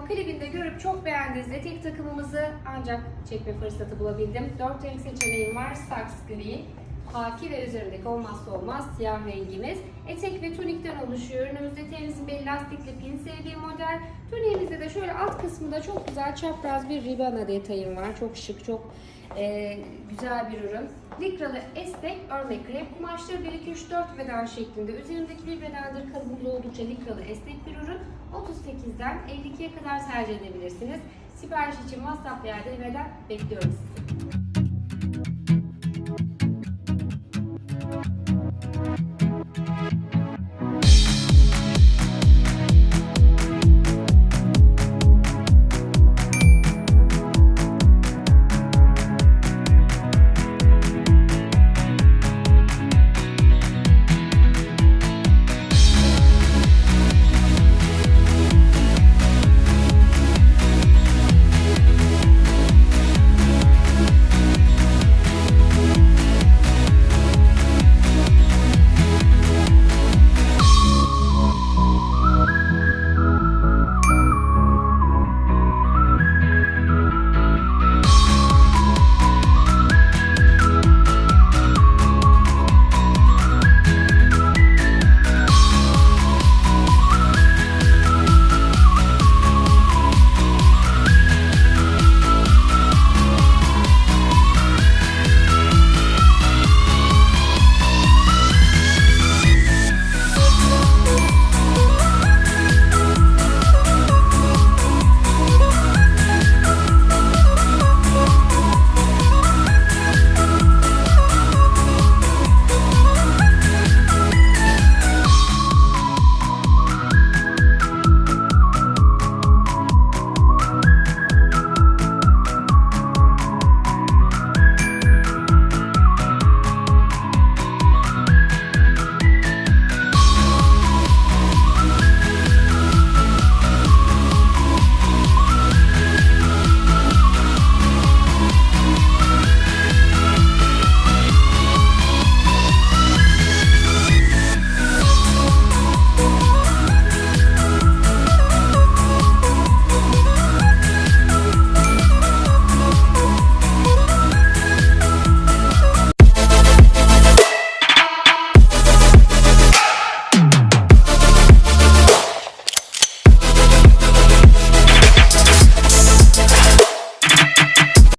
videomun klibinde görüp çok beğendiğiniz etek takımımızı ancak çekme fırsatı bulabildim. Dört renk seçeneğim var. Saks gri, haki ve üzerindeki olmazsa olmaz siyah rengimiz. Etek ve tunikten oluşuyor. Önümüzde tenizin bir lastikli pin sevdiğim model. Tuniğimizde de şöyle alt kısmında çok güzel çapraz bir ribana detayım var. Çok şık, çok e, güzel bir ürün. Likralı esnek örnek krep kumaşları 1, 2, 3, 4 beden şeklinde. Üzerindeki bir bedendir kalınlığı oldukça likralı esnek bir ürün. 38'den 52'ye kadar tercih edebilirsiniz. Sipariş için WhatsApp veya DM'den bekliyorum sizi.